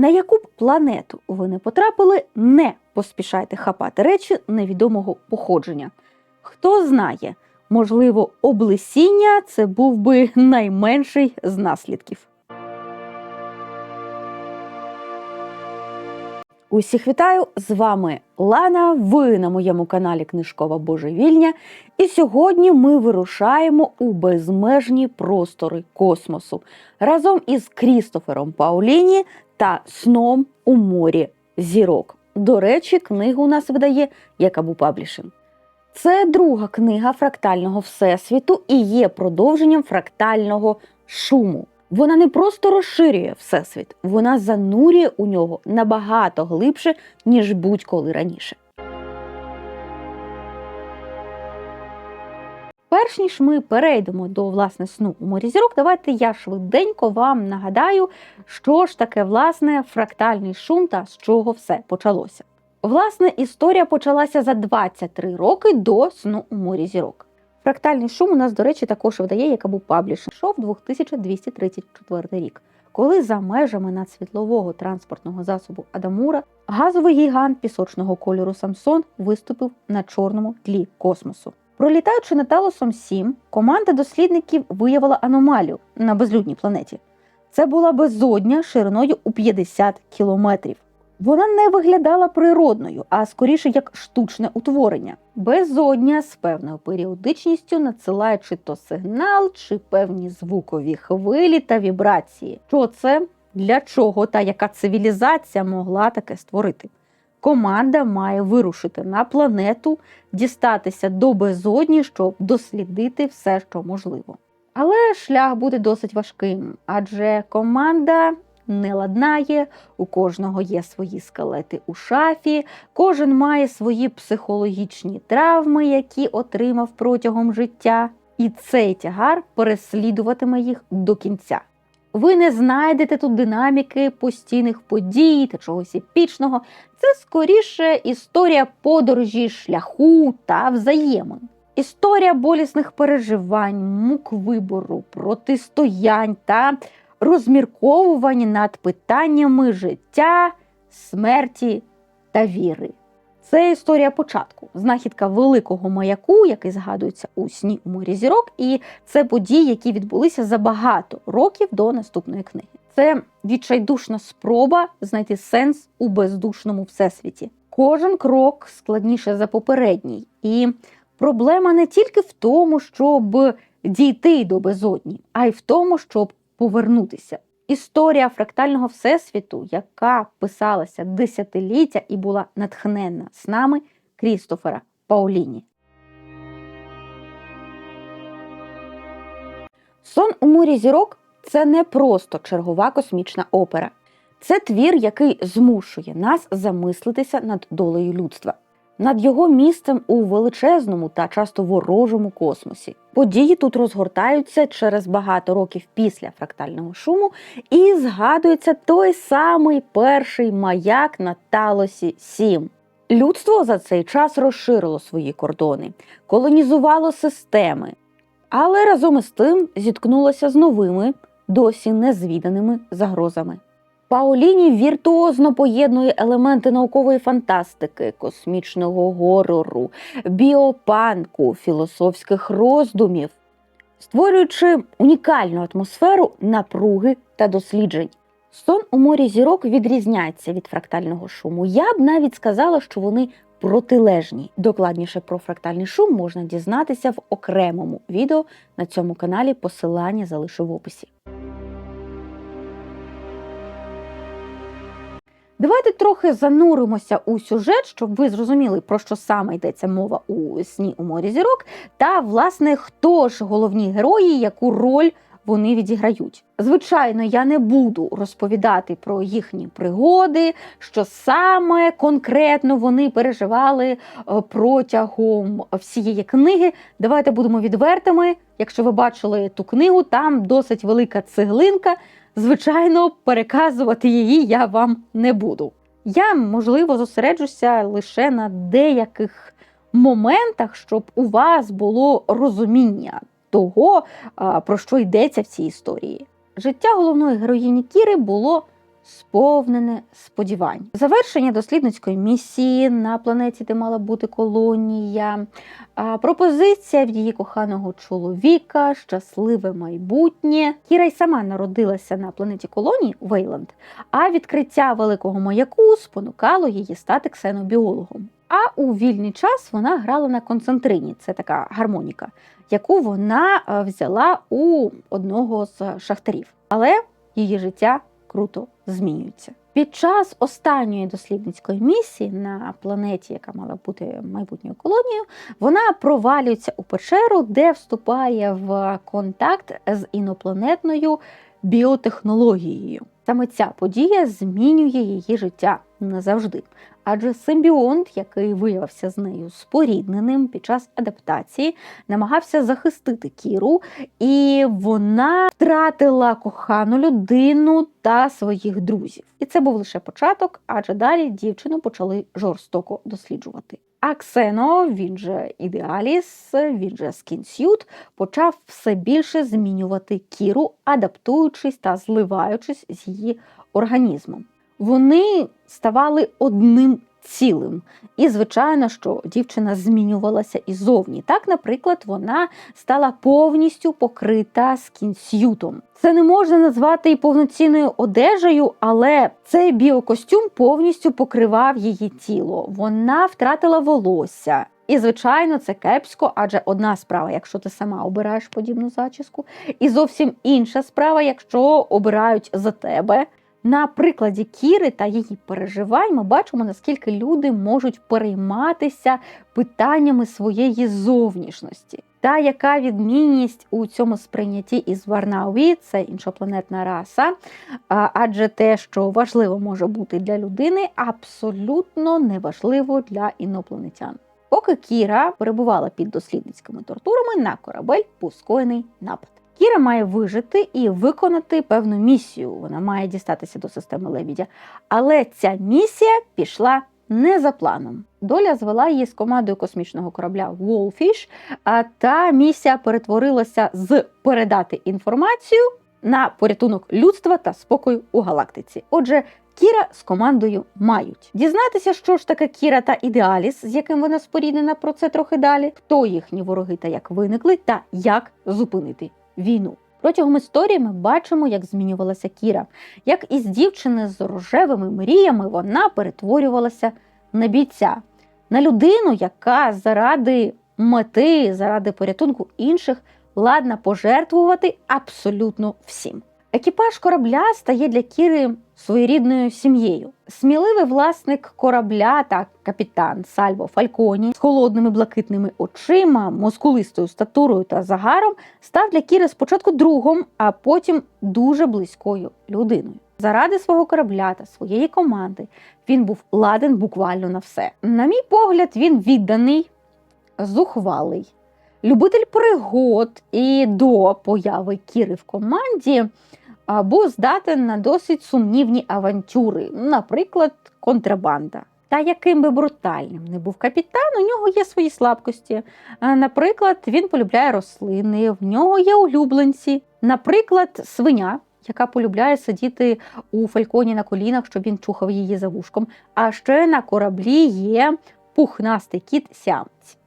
На яку б планету ви не потрапили, не поспішайте хапати речі невідомого походження. Хто знає, можливо, облесіння це був би найменший з наслідків. Усіх вітаю! З вами Лана. Ви на моєму каналі Книжкова Божевільня. І сьогодні ми вирушаємо у безмежні простори космосу разом із Крістофером Пауліні та сном у морі зірок. До речі, книгу у нас видає Якабу Паблішин. Це друга книга фрактального всесвіту і є продовженням фрактального шуму. Вона не просто розширює всесвіт, вона занурює у нього набагато глибше, ніж будь-коли раніше. Перш ніж ми перейдемо до власне сну у морі зірок, давайте я швиденько вам нагадаю, що ж таке власне фрактальний шум та з чого все почалося. Власне, історія почалася за 23 роки до сну у морі зірок. Фрактальний шум у нас, до речі, також видає, яка був пабліш. Йшов 2234 рік, коли за межами надсвітлового транспортного засобу Адамура газовий гігант пісочного кольору Самсон виступив на чорному тлі космосу. Пролітаючи над Талосом 7, команда дослідників виявила аномалію на безлюдній планеті. Це була безодня шириною у 50 кілометрів. Вона не виглядала природною, а скоріше як штучне утворення. Безодня з певною періодичністю надсилає чи то сигнал, чи певні звукові хвилі та вібрації. Що це? Для чого та яка цивілізація могла таке створити? Команда має вирушити на планету, дістатися до безодні, щоб дослідити все, що можливо. Але шлях буде досить важким, адже команда не ладнає, у кожного є свої скелети у шафі, кожен має свої психологічні травми, які отримав протягом життя, і цей тягар переслідуватиме їх до кінця. Ви не знайдете тут динаміки постійних подій та чогось епічного. Це скоріше історія подорожі, шляху та взаємин. Історія болісних переживань, мук вибору, протистоянь та розмірковувань над питаннями життя, смерті та віри. Це історія початку, знахідка великого маяку, який згадується у сні у морі зірок, і це події, які відбулися за багато років до наступної книги. Це відчайдушна спроба знайти сенс у бездушному всесвіті. Кожен крок складніше за попередній, і проблема не тільки в тому, щоб дійти до безодні, а й в тому, щоб повернутися. Історія фрактального всесвіту, яка писалася десятиліття і була натхненна снами Крістофера Пауліні. Сон у морі зірок це не просто чергова космічна опера. Це твір, який змушує нас замислитися над долею людства, над його місцем у величезному та часто ворожому космосі. Події тут розгортаються через багато років після фрактального шуму, і згадується той самий перший маяк на Талосі 7. Людство за цей час розширило свої кордони, колонізувало системи, але разом із тим зіткнулося з новими, досі незвіданими загрозами. Паоліні віртуозно поєднує елементи наукової фантастики, космічного горору, біопанку, філософських роздумів, створюючи унікальну атмосферу напруги та досліджень. Сон у морі зірок відрізняється від фрактального шуму. Я б навіть сказала, що вони протилежні. Докладніше про фрактальний шум можна дізнатися в окремому відео на цьому каналі. Посилання залишу в описі. Давайте трохи зануримося у сюжет, щоб ви зрозуміли, про що саме йдеться мова у сні у морі зірок, та власне хто ж головні герої, яку роль вони відіграють. Звичайно, я не буду розповідати про їхні пригоди, що саме конкретно вони переживали е, протягом всієї книги. Давайте будемо відвертими. Якщо ви бачили ту книгу, там досить велика цеглинка. Звичайно, переказувати її я вам не буду. Я, можливо, зосереджуся лише на деяких моментах, щоб у вас було розуміння того, про що йдеться в цій історії. Життя головної героїні Кіри було сповнене сподівань. Завершення дослідницької місії на планеті, де мала бути колонія, пропозиція від її коханого чоловіка, щасливе майбутнє. Кіра й сама народилася на планеті колонії Вейланд, а відкриття великого маяку спонукало її стати ксенобіологом. А у вільний час вона грала на концентрині, це така гармоніка, яку вона е, взяла у одного з шахтарів. Але її життя круто змінюється. Під час останньої дослідницької місії на планеті, яка мала бути майбутньою колонією, вона провалюється у печеру, де вступає в контакт з інопланетною біотехнологією. Саме ця подія змінює її життя назавжди. Адже симбіонт, який виявився з нею спорідненим під час адаптації, намагався захистити Кіру, і вона втратила кохану людину та своїх друзів. І це був лише початок, адже далі дівчину почали жорстоко досліджувати. А Ксено, він же Ідеаліс, він же Скінсют, почав все більше змінювати Кіру, адаптуючись та зливаючись з її організмом. Вони ставали одним цілим. І, звичайно, що дівчина змінювалася і зовні. Так, наприклад, вона стала повністю покрита скінсютом. Це не можна назвати і повноцінною одежею, але цей біокостюм повністю покривав її тіло. Вона втратила волосся. І, звичайно, це кепсько, адже одна справа, якщо ти сама обираєш подібну зачіску, і зовсім інша справа, якщо обирають за тебе. На прикладі Кіри та її переживань ми бачимо, наскільки люди можуть перейматися питаннями своєї зовнішності. Та яка відмінність у цьому сприйнятті із Варнауї, це іншопланетна раса, адже те, що важливо може бути для людини, абсолютно неважливо для інопланетян. Поки Кіра перебувала під дослідницькими тортурами, на корабель був напад. Кіра має вижити і виконати певну місію. Вона має дістатися до системи лебідя. Але ця місія пішла не за планом. Доля звела її з командою космічного корабля Wolfish, а та місія перетворилася з передати інформацію на порятунок людства та спокою у галактиці. Отже, Кіра з командою мають дізнатися, що ж таке Кіра та Ідеаліс, з яким вона споріднена про це трохи далі, хто їхні вороги та як виникли, та як зупинити війну. Протягом історії ми бачимо, як змінювалася Кіра, як із дівчини з рожевими мріями вона перетворювалася на бійця, на людину, яка заради мети, заради порятунку інших ладна пожертвувати абсолютно всім. Екіпаж корабля стає для Кіри своєрідною сім'єю. Сміливий власник корабля та капітан Сальво Фальконі з холодними блакитними очима, мускулистою статурою та загаром став для Кіри спочатку другом, а потім дуже близькою людиною. Заради свого корабля та своєї команди він був ладен буквально на все. На мій погляд, він відданий, зухвалий, любитель пригод і до появи Кіри в команді а, був здатен на досить сумнівні авантюри, наприклад, контрабанда. Та яким би брутальним не був капітан, у нього є свої слабкості. Наприклад, він полюбляє рослини, в нього є улюбленці. Наприклад, свиня, яка полюбляє сидіти у фальконі на колінах, щоб він чухав її за вушком. А ще на кораблі є пухнастий кіт сямць.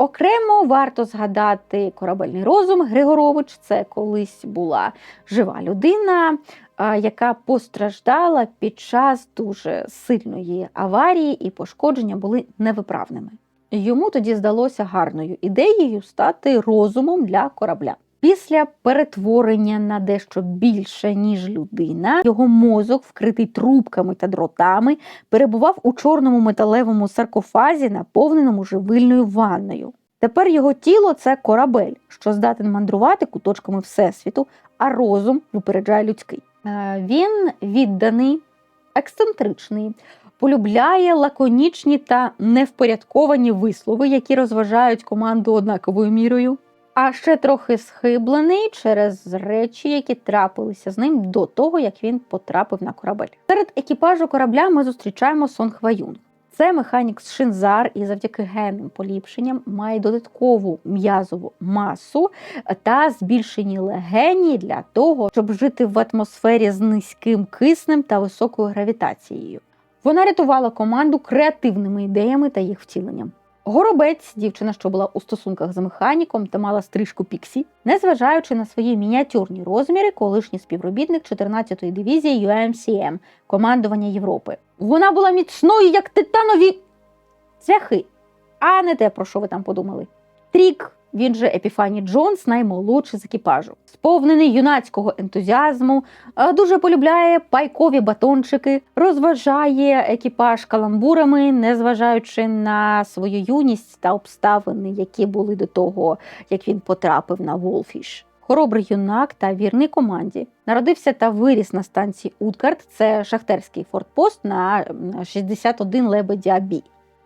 Окремо варто згадати корабельний розум Григорович. Це колись була жива людина, яка постраждала під час дуже сильної аварії, і пошкодження були невиправними. Йому тоді здалося гарною ідеєю стати розумом для корабля. Після перетворення на дещо більше, ніж людина, його мозок, вкритий трубками та дротами, перебував у чорному металевому саркофазі, наповненому живильною ванною. Тепер його тіло це корабель, що здатен мандрувати куточками Всесвіту, а розум випереджає людський. Е, Він відданий, ексцентричний, полюбляє лаконічні та невпорядковані вислови, які розважають команду однаковою мірою. А ще трохи схиблений через речі, які трапилися з ним до того, як він потрапив на корабель. Серед екіпажу корабля ми зустрічаємо Сон Хваюн. це механік з Шинзар і завдяки генним поліпшенням має додаткову м'язову масу та збільшені легені для того, щоб жити в атмосфері з низьким киснем та високою гравітацією. Вона рятувала команду креативними ідеями та їх втіленням. Горобець, дівчина, що була у стосунках з механіком та мала стрижку Піксі, незважаючи на свої мініатюрні розміри, колишній співробітник 14-ї дивізії UMCM командування Європи. Вона була міцною, як титанові цвяхи, а не те, про що ви там подумали. Трік, він же Епіфані Джонс, наймолодший з екіпажу, сповнений юнацького ентузіазму, е, дуже полюбляє пайкові батончики, розважає екіпаж каламбурами, незважаючи на свою юність та обставини, які були до того, як він потрапив на Волфіш. Хоробрий юнак та вірний команді. Народився та виріс на станції Уткарт, це шахтерський фортпост на м, 61 лебедя Бі.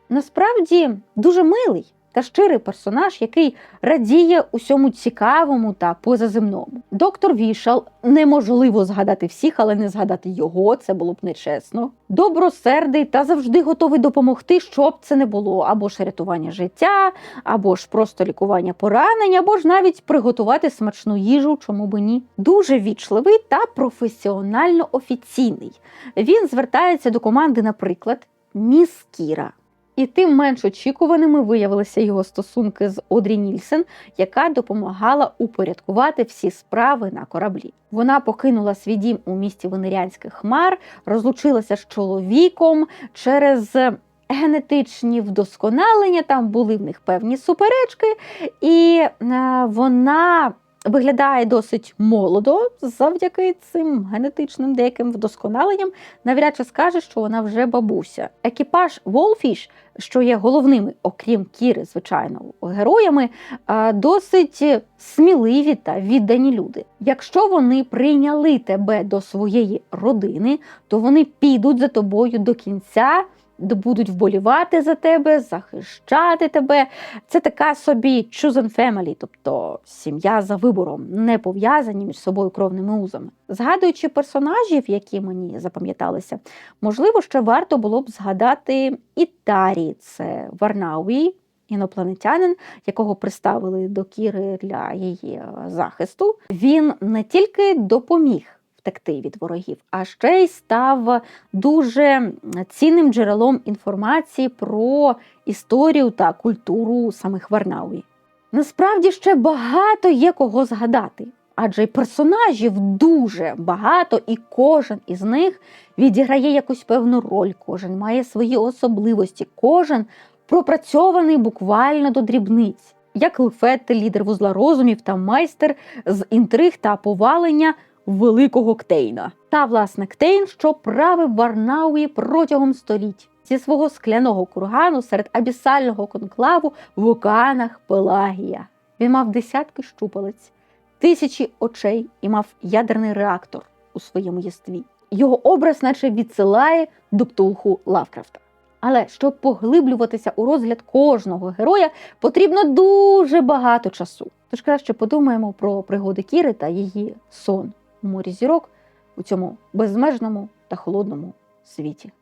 Насправді дуже милий та щирий персонаж, який радіє усьому цікавому та позаземному. Доктор Вішал неможливо згадати всіх, але не згадати його, це було б нечесно. Добросердий та завжди готовий допомогти, що б це не було, або ж рятування життя, або ж просто лікування поранень, або ж навіть приготувати смачну їжу, чому би ні. Дуже вічливий та професіонально офіційний. Він звертається до команди, наприклад, міс Кіра. І тим менш очікуваними виявилися його стосунки з Одрі Нільсен, яка допомагала упорядкувати всі справи на кораблі. Вона покинула свій дім у місті Венеріанських хмар, розлучилася з чоловіком через генетичні вдосконалення. Там були в них певні суперечки, і е, вона. Виглядає досить молодо завдяки цим генетичним деяким вдосконаленням. Навряд чи скаже, що вона вже бабуся. Екіпаж Волфіш, що є головними, окрім Кіри, звичайно, героями, досить сміливі та віддані люди. Якщо вони прийняли тебе до своєї родини, то вони підуть за тобою до кінця. Будуть вболівати за тебе, захищати тебе. Це така собі chosen family, тобто сім'я за вибором, не пов'язані між собою кровними узами. Згадуючи персонажів, які мені запам'яталися, можливо, ще варто було б згадати Ітарі, це Варнауї, інопланетянин, якого приставили до Кіри для її захисту. Він не тільки допоміг втекти від ворогів, а ще й став дуже цінним джерелом інформації про історію та культуру самих Варнауї. Насправді ще багато є кого згадати, адже персонажів дуже багато, і кожен із них відіграє якусь певну роль, кожен має свої особливості, кожен пропрацьований буквально до дрібниць. Як Лефетти, лідер вузла розумів та майстер з інтриг та повалення великого Ктейна. Та власне Ктейн, що правив Варнауї протягом століть зі свого скляного кургану серед абісального конклаву в океанах Пелагія. Він мав десятки щупалець, тисячі очей і мав ядерний реактор у своєму єстві. Його образ, наче відсилає до птулху Лавкрафта. Але щоб поглиблюватися у розгляд кожного героя, потрібно дуже багато часу. Тож краще подумаємо про пригоди Кіри та її сон у морі зірок у цьому безмежному та холодному світі.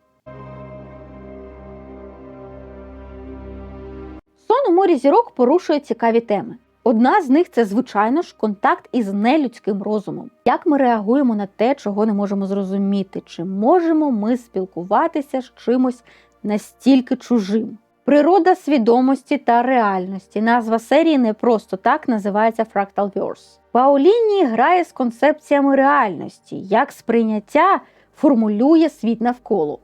Сон у морі зірок порушує цікаві теми. Одна з них це, звичайно ж, контакт із нелюдським розумом. Як ми реагуємо на те, чого не можемо зрозуміти, чи можемо ми спілкуватися з чимось настільки чужим? Природа свідомості та реальності. Назва серії не просто так називається Fractal Verse. Пауліні грає з концепціями реальності, як сприйняття формулює світ навколо,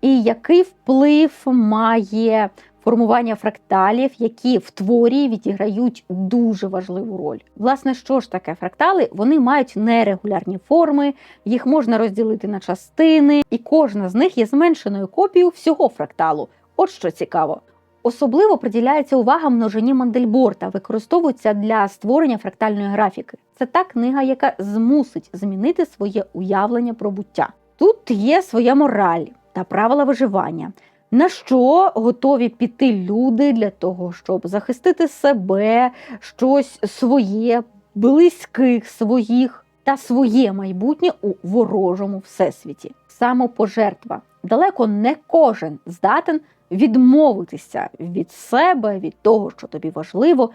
і який вплив має формування фракталів, які в творі відіграють дуже важливу роль. Власне, що ж таке фрактали? Вони мають нерегулярні форми, їх можна розділити на частини, і кожна з них є зменшеною копією всього фракталу. От що цікаво. Особливо приділяється увага множині Мандельборта, використовується для створення фрактальної графіки. Це та книга, яка змусить змінити своє уявлення про буття. Тут є своя мораль та правила виживання. На що готові піти люди для того, щоб захистити себе, щось своє, близьких своїх та своє майбутнє у ворожому всесвіті? Самопожертва. Далеко не кожен здатен відмовитися від себе, від того, що тобі важливо,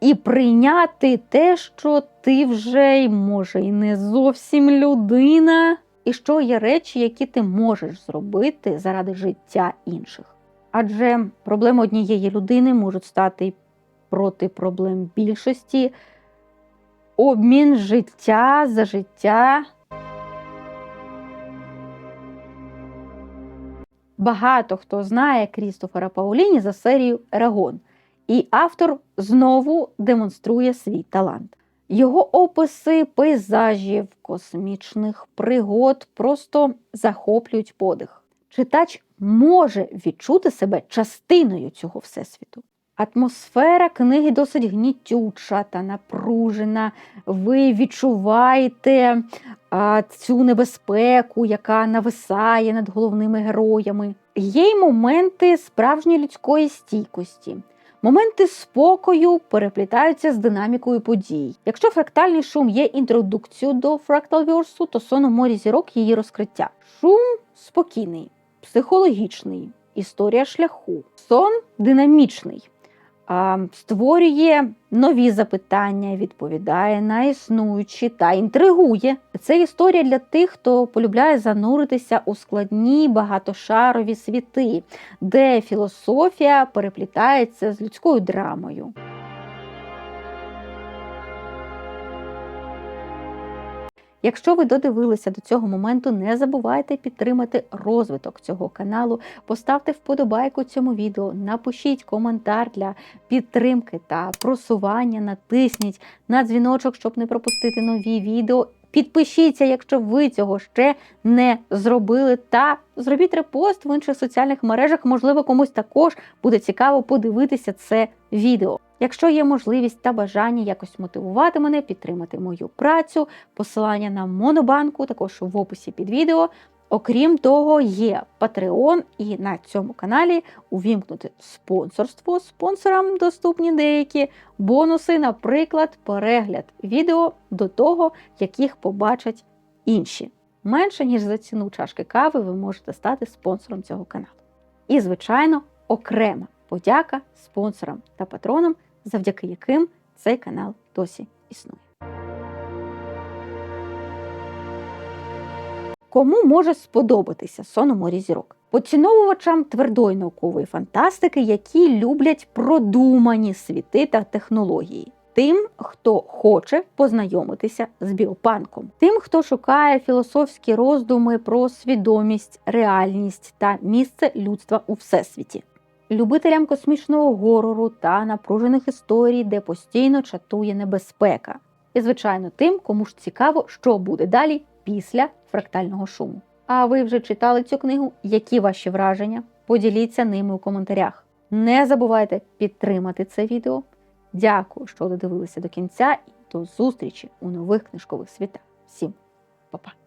і прийняти те, що ти вже й може і не зовсім людина, і що є речі, які ти можеш зробити заради життя інших. Адже проблеми однієї людини можуть стати проти проблем більшості, обмін життя за життя. Багато хто знає Крістофера Пауліні за серію Ерагон, і автор знову демонструє свій талант. Його описи пейзажів, космічних пригод просто захоплюють подих. Читач може відчути себе частиною цього всесвіту. Атмосфера книги досить гнітюча та напружена. Ви відчуваєте а, цю небезпеку, яка нависає над головними героями. Є й моменти справжньої людської стійкості. Моменти спокою переплітаються з динамікою подій. Якщо фрактальний шум є інтродукцією до фракталверсу, то сон у морі зірок її розкриття. Шум спокійний, психологічний, історія шляху, сон динамічний створює нові запитання, відповідає на існуючі та інтригує. Це історія для тих, хто полюбляє зануритися у складні багатошарові світи, де філософія переплітається з людською драмою. Якщо ви додивилися до цього моменту, не забувайте підтримати розвиток цього каналу, поставте вподобайку цьому відео, напишіть коментар для підтримки та просування, натисніть на дзвіночок, щоб не пропустити нові відео. Підпишіться, якщо ви цього ще не зробили, та зробіть репост в інших соціальних мережах. Можливо, комусь також буде цікаво подивитися це відео. Якщо є можливість та бажання якось мотивувати мене, підтримати мою працю, посилання на Монобанку, також в описі під відео. Окрім того, є Patreon і на цьому каналі увімкнути спонсорство. Спонсорам доступні деякі бонуси, наприклад, перегляд відео до того, яких побачать інші. Менше, ніж за ціну чашки кави, ви можете стати спонсором цього каналу. І, звичайно, окрема подяка спонсорам та патронам завдяки яким цей канал досі існує. Кому може сподобатися сон у морі зірок? Поціновувачам твердої наукової фантастики, які люблять продумані світи та технології. Тим, хто хоче познайомитися з біопанком, тим, хто шукає філософські роздуми про свідомість, реальність та місце людства у всесвіті любителям космічного горору та напружених історій, де постійно чатує небезпека. І, звичайно, тим, кому ж цікаво, що буде далі після фрактального шуму. А ви вже читали цю книгу? Які ваші враження? Поділіться ними у коментарях. Не забувайте підтримати це відео. Дякую, що додивилися до кінця, і до зустрічі у нових книжкових світах. Всім па-па!